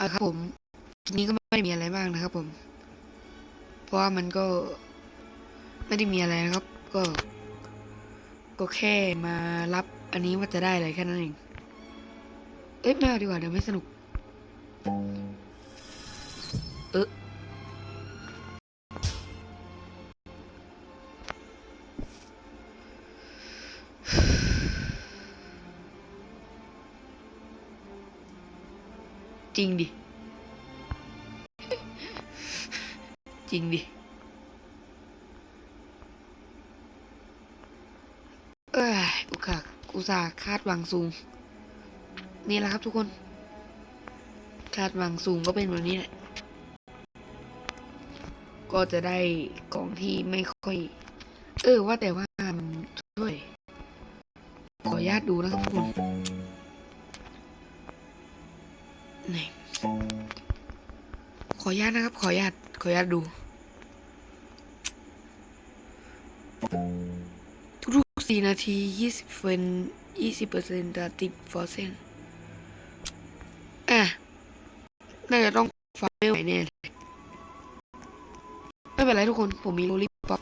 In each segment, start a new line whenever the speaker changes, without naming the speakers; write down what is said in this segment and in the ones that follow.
อะครับผมทีนี้ก็ไม่ได้มีอะไรมากนะครับผม เพราะว่ามันก็ไม่ได้มีอะไรนะครับ ก็ ก็แค่มารับอันนี้ว่าจะได้อะไรแค่นั้นเอง เอ๊ะไม่เอาดีกว่าเดี๋ยวไม่สนุก เออ จริงดิ จริงดิ เอ้ยอุกาอุตสาคาดหวังสูง นี่แหละครับทุกคน คาดหวังสูงก็เป็นแบบนี้แหละ ก็จะได้กล่องที่ไม่ค่อย เออว่าแต่ว่ามันช่วย ขออนุญาตดูนะครับทุกคน ไหนขออนุญาตนะครับ ขออนุญาตขออนุญาตดู ทุกๆสี่นาทียี่สิบเฟนยี่สิบเปอร์เซ็นต์ตาติดฟอร์เซนอะน่าจะต้องฟังไม่ไหวแน่ยไม่เป็นไรทุกคนผมมีโรลลี่ป๊อป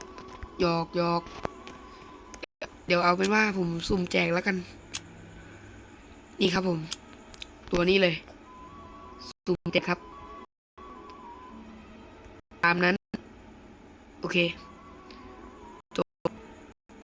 หยอกหยอกเดี๋ยวเอาเป็นว่าผมสุ่มแจกแล้วกัน นี่ครับผม ตัวนี้เลย สุ่มแจกครับ ตามนั้น โอเค